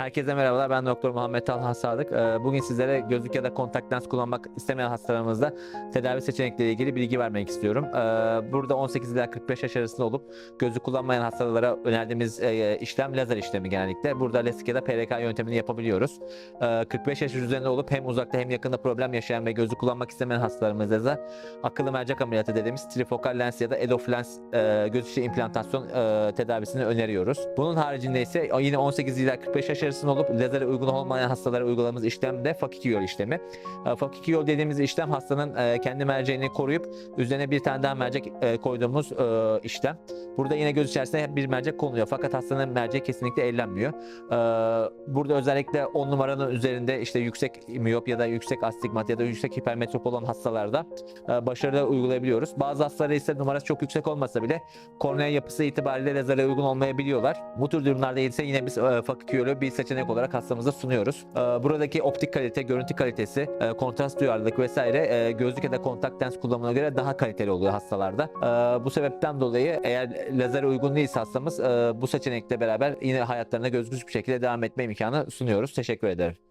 Herkese merhabalar. Ben Doktor Muhammed Talha Sadık. Ee, Bugün sizlere gözlük ya da kontak lens kullanmak istemeyen hastalarımızda tedavi seçenekleriyle ilgili bilgi vermek istiyorum. Ee, Burada 18 ila 45 yaş arasında olup gözlük kullanmayan hastalara önerdiğimiz e, işlem lazer işlemi genellikle. Burada LASIK ya da PRK yöntemini yapabiliyoruz. Ee, 45 yaş üzerinde olup hem uzakta hem yakında problem yaşayan ve gözlük kullanmak istemeyen hastalarımızda da akıllı mercek ameliyatı dediğimiz trifokal lens ya da EDOF lens e, göz implantasyon e, tedavisini öneriyoruz. Bunun haricinde ise yine 18 ila 45 yaş arasında olup lazere uygun olmayan hastalara uyguladığımız işlem de fakiki yol işlemi. E, fakiki yol dediğimiz işlem hastanın e, kendi merceğini koruyup üzerine bir tane daha mercek e, koyduğumuz e, işlem. Burada yine göz içerisinde bir mercek konuluyor fakat hastanın merceği kesinlikle ellenmiyor. E, burada özellikle 10 numaranın üzerinde işte yüksek miyop ya da yüksek astigmat ya da yüksek hipermetrop olan hastalarda başarılı uygulayabiliyoruz. Bazı hastalara ise numarası çok yüksek olmasa bile kornea yapısı itibariyle lazere uygun olmayabiliyorlar. Bu tür durumlarda ise yine biz e, fakik yolu bir seçenek olarak hastamıza sunuyoruz. E, buradaki optik kalite, görüntü kalitesi, e, kontrast duyarlılık vesaire e, gözlük ya da kontak lens kullanımına göre daha kaliteli oluyor hastalarda. E, bu sebepten dolayı eğer lazere uygun değilse hastamız e, bu seçenekle beraber yine hayatlarına gözgüz bir şekilde devam etme imkanı sunuyoruz. Teşekkür ederim.